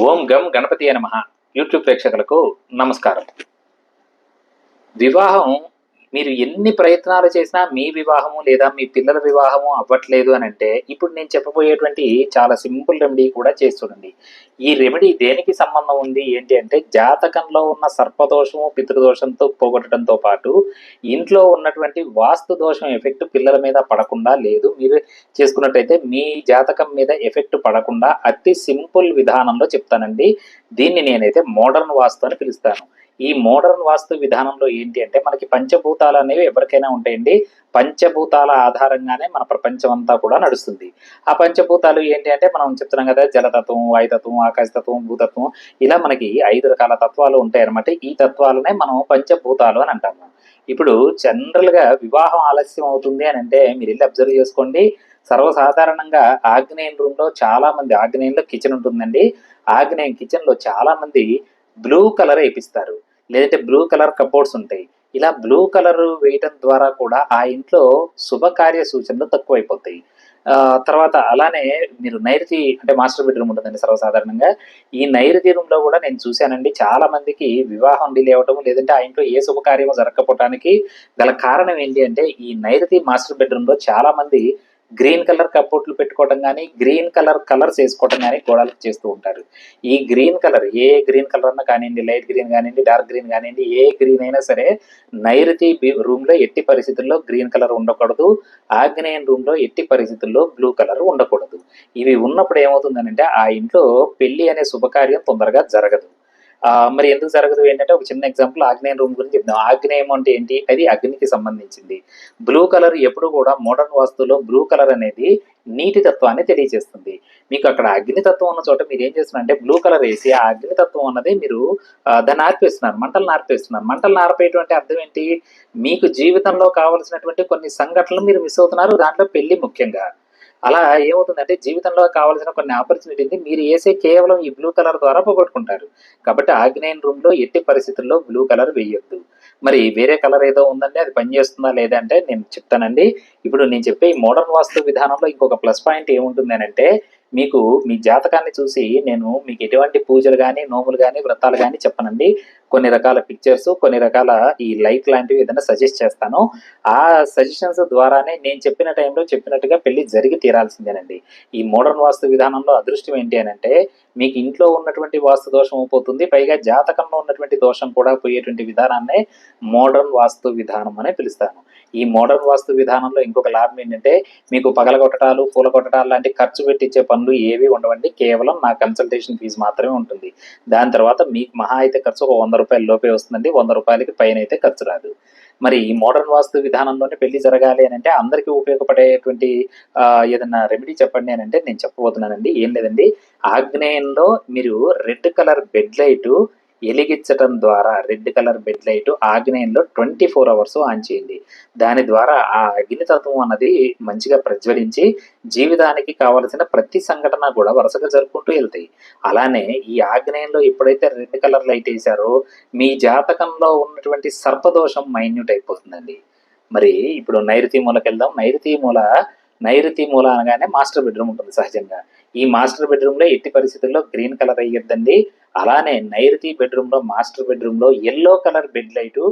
ఓం గం గణపతి నమ. యూట్యూబ్ ప్రేక్షకులకు నమస్కారం. వివాహం మీరు ఎన్ని ప్రయత్నాలు చేసినా మీ వివాహము లేదా మీ పిల్లల వివాహము అవ్వట్లేదు అని అంటే ఇప్పుడు నేను చెప్పబోయేటువంటి చాలా సింపుల్ రెమెడీ కూడా చేస్తుండండి ఈ రెమెడీ దేనికి సంబంధం ఉంది? ఏంటి అంటే జాతకంలో ఉన్న సర్పదోషము పితృదోషంతో పోగొట్టడంతో పాటు ఇంట్లో ఉన్నటువంటి వాస్తు దోషం ఎఫెక్ట్ పిల్లల మీద పడకుండా లేదు. మీరు చేసుకున్నట్టయితే మీ జాతకం మీద ఎఫెక్ట్ పడకుండా అతి సింపుల్ విధానంలో చెప్తానండి. దీన్ని నేనైతే మోడర్న్ వాస్తు అని పిలుస్తాను. ఈ మోడర్న్ వాస్తు విధానంలో ఏంటి అంటే మనకి పంచభూతాలు అనేవి ఎవరికైనా ఉంటాయండి. పంచభూతాల ఆధారంగానే మన ప్రపంచం అంతా కూడా నడుస్తుంది. ఆ పంచభూతాలు ఏంటి అంటే మనం చెప్తున్నాం కదా జలతత్వం వాయుతత్వం ఆకాశతత్వం భూతత్వం ఇలా మనకి ఐదు రకాల తత్వాలు ఉంటాయి అనమాట ఈ తత్వాలనే మనం పంచభూతాలు అని అంటాము. ఇప్పుడు జనరల్గా వివాహం ఆలస్యం అవుతుంది అని అంటే మీరు వెళ్ళి అబ్జర్వ్ చేసుకోండి. సర్వసాధారణంగా ఆగ్నేయం రూమ్లో చాలామంది చాలా మంది ఆగ్నేయంలో కిచెన్ ఉంటుందండి. ఆగ్నేయం కిచెన్లో చాలామంది చాలా మంది బ్లూ కలర్ వేపిస్తారు. లేదంటే బ్లూ కలర్ కబోర్డ్స్ ఉంటాయి. ఇలా బ్లూ కలర్ వేయటం ద్వారా కూడా ఆ ఇంట్లో శుభకార్య సూచనలు తక్కువైపోతాయి. తర్వాత అలానే మీరు నైరుతి అంటే మాస్టర్ బెడ్రూమ్ ఉంటుందండి సర్వసాధారణంగా. ఈ నైరుతి రూమ్లో కూడా నేను చూశానండి. చాలా మందికి వివాహం డిలే అవటం లేదంటే ఆ ఇంట్లో ఏ శుభకార్యము జరగకపోవటానికి గల కారణం ఏంటి అంటే ఈ నైరుతి మాస్టర్ బెడ్రూమ్లో చాలా మంది గ్రీన్ కలర్ కప్పోట్లు పెట్టుకోవడం కానీ గ్రీన్ కలర్ కలర్స్ వేసుకోవడం కానీ గోడలకు చేస్తూ ఉంటారు. ఈ గ్రీన్ కలర్ ఏ గ్రీన్ కలర్ అన్నా కానివ్వండి లైట్ గ్రీన్ కానివ్వండి డార్క్ గ్రీన్ కానివ్వండి ఏ గ్రీన్ అయినా సరే నైరుతి రూమ్లో ఎట్టి పరిస్థితుల్లో గ్రీన్ కలర్ ఉండకూడదు. ఆగ్నేయం రూమ్లో ఎట్టి పరిస్థితుల్లో బ్లూ కలర్ ఉండకూడదు. ఇవి ఉన్నప్పుడు ఏమవుతుందనంటే ఆ ఇంట్లో పెళ్ళి అనే శుభకార్యం తొందరగా జరగదు. మరి ఎందుకు జరగదు? ఏంటంటే ఒక చిన్న ఎగ్జాంపుల్ ఆగ్నేయం రూమ్ గురించి చెప్తాం ఆగ్నేయం అంటే ఏంటి? అది అగ్నికి సంబంధించింది. బ్లూ కలర్ ఎప్పుడు కూడా మోడర్న్ వాస్తులో బ్లూ కలర్ అనేది నీటి తత్వాన్ని తెలియజేస్తుంది. మీకు అక్కడ అగ్నితత్వం ఉన్న చోట మీరు ఏం చేస్తున్నారు అంటే బ్లూ కలర్ వేసి ఆ అగ్నితత్వం అన్నది మీరు దాన్ని ఆర్పేస్తున్నారు మంటలు ఆర్పేస్తున్నారు. మంటలు ఆర్పేయటువంటి అర్థం ఏంటి? మీకు జీవితంలో కావలసినటువంటి కొన్ని సంఘటనలు మీరు మిస్ అవుతున్నారు. దాంట్లో పెళ్ళి ముఖ్యంగా. అలా ఏమవుతుందంటే జీవితంలో కావాల్సిన కొన్ని ఆపర్చునిటీని మీరు వేసే కేవలం ఈ బ్లూ కలర్ ద్వారా పోగొట్టుకుంటారు. కాబట్టి ఆగ్నేయన్ రూమ్లో ఎట్టి పరిస్థితుల్లో బ్లూ కలర్ వేయొద్దు. మరి వేరే కలర్ ఏదో ఉందంటే అది పనిచేస్తుందా లేదా అంటే నేను చెప్తానండి. ఇప్పుడు నేను చెప్పే ఈ మోడర్న్ వాస్తు విధానంలో ఇంకొక ప్లస్ పాయింట్ ఏముంటుంది అని అంటే మీకు మీ జాతకాన్ని చూసి నేను మీకు ఎటువంటి పూజలు కానీ నోములు కానీ వ్రతాలు కానీ చెప్పనండి. కొన్ని రకాల పిక్చర్స్ కొన్ని రకాల ఈ లైక్ లాంటివి ఏదైనా సజెస్ట్ చేస్తాను. ఆ సజెషన్స్ ద్వారానే నేను చెప్పిన టైంలో చెప్పినట్టుగా పెళ్ళి జరిగి తీరాల్సిందేనండి. ఈ మోడర్న్ వాస్తు విధానంలో అదృష్టం ఏంటి అని అంటే మీకు ఇంట్లో ఉన్నటువంటి వాస్తు దోషం పోతుంది పైగా జాతకంలో ఉన్నటువంటి దోషం కూడా పోయేటువంటి విధానాన్నే మోడర్న్ వాస్తు విధానం అని పిలుస్తాను. ఈ మోడర్న్ వాస్తు విధానంలో ఇంకొక లాభం ఏంటంటే మీకు పగలగొట్టడాలు పూల కొట్టడాలు లాంటి ఖర్చు పెట్టించే పనులు ఏవి ఉండవండి. కేవలం నా కన్సల్టేషన్ ఫీజు మాత్రమే ఉంటుంది. దాని తర్వాత మీకు మహా అయితే ఖర్చు ఒక వంద రూపాయల లోపే వస్తుందండి. వంద రూపాయలకి పైన అయితే ఖర్చు రాదు. మరి ఈ మోడర్న్ వాస్తు విధానంలోనే పెళ్ళి జరగాలి అని అంటే అందరికీ ఉపయోగపడేటువంటి ఏదైనా ఏదన్నా రెమెడీ చెప్పండి అని అంటే నేను చెప్పబోతున్నానండి. ఏం లేదండి. ఆగ్నేయంలో మీరు రెడ్ కలర్ బెడ్ లైట్ వెలిగించడం ద్వారా రెడ్ కలర్ బెడ్ లైట్ ఆగ్నేయంలో ట్వంటీ ఫోర్ అవర్స్ ఆన్ చేయండి. దాని ద్వారా ఆ అగ్నితత్వం అన్నది మంచిగా ప్రజ్వలించి జీవితానికి కావలసిన ప్రతి సంఘటన కూడా వరుసగా జరుపుకుంటూ వెళ్తాయి. అలానే ఈ ఆగ్నేయంలో ఎప్పుడైతే రెడ్ కలర్ లైట్ వేసారో మీ జాతకంలో ఉన్నటువంటి సర్పదోషం మైన్యూట్ అయిపోతుందండి. మరి ఇప్పుడు నైరుతి మూలకి వెళ్దాం నైరుతి మూల నైరుతి మూల అనగానే మాస్టర్ బెడ్రూమ్ ఉంటుంది సహజంగా. ఈ మాస్టర్ బెడ్రూమ్లో ఎట్టి పరిస్థితుల్లో గ్రీన్ కలర్ అయ్యొద్దండి. అలానే నైరుతి బెడ్రూమ్లో మాస్టర్ బెడ్రూమ్లో yellow colour bed light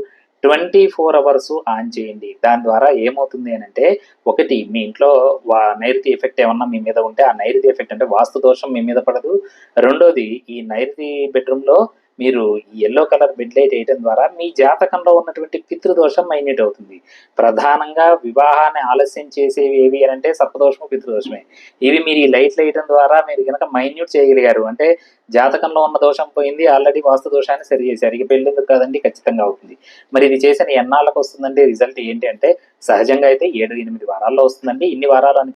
twenty four hours on చేయండి. దాని ద్వారా ఏమవుతుంది అని అంటే ఒకటి మీ ఇంట్లో వా నైరుతి ఎఫెక్ట్ ఏమన్నా మీ మీద ఉంటే ఆ నైరుతి ఎఫెక్ట్ అంటే వాస్తు దోషం మీ మీద పడదు. రెండోది ఈ నైరుతి బెడ్రూమ్లో మీరు ఈ ఎల్లో కలర్ బెడ్ లైట్ వేయడం ద్వారా మీ జాతకంలో ఉన్నటువంటి పితృదోషం మైన్యూట్ అవుతుంది. ప్రధానంగా వివాహాన్ని ఆలస్యం చేసేవి ఏవి అని అంటే సర్పదోషము పితృదోషమే. ఇవి మీరు ఈ లైట్లు వేయడం ద్వారా మీరు కనుక మైన్యూట్ చేయగలిగారు అంటే జాతకంలో ఉన్న దోషం పోయింది ఆల్రెడీ వాస్తు దోషాన్ని సరి చేశారు. ఇక పెళ్ళెందుకు కాదండి ఖచ్చితంగా అవుతుంది. మరి ఇది చేసిన ఎన్నాళ్ళకు వస్తుందండి? రిజల్ట్ ఏంటి అంటే సహజంగా అయితే ఏడు ఎనిమిది వారాల్లో వస్తుందండి. ఇన్ని వారాలు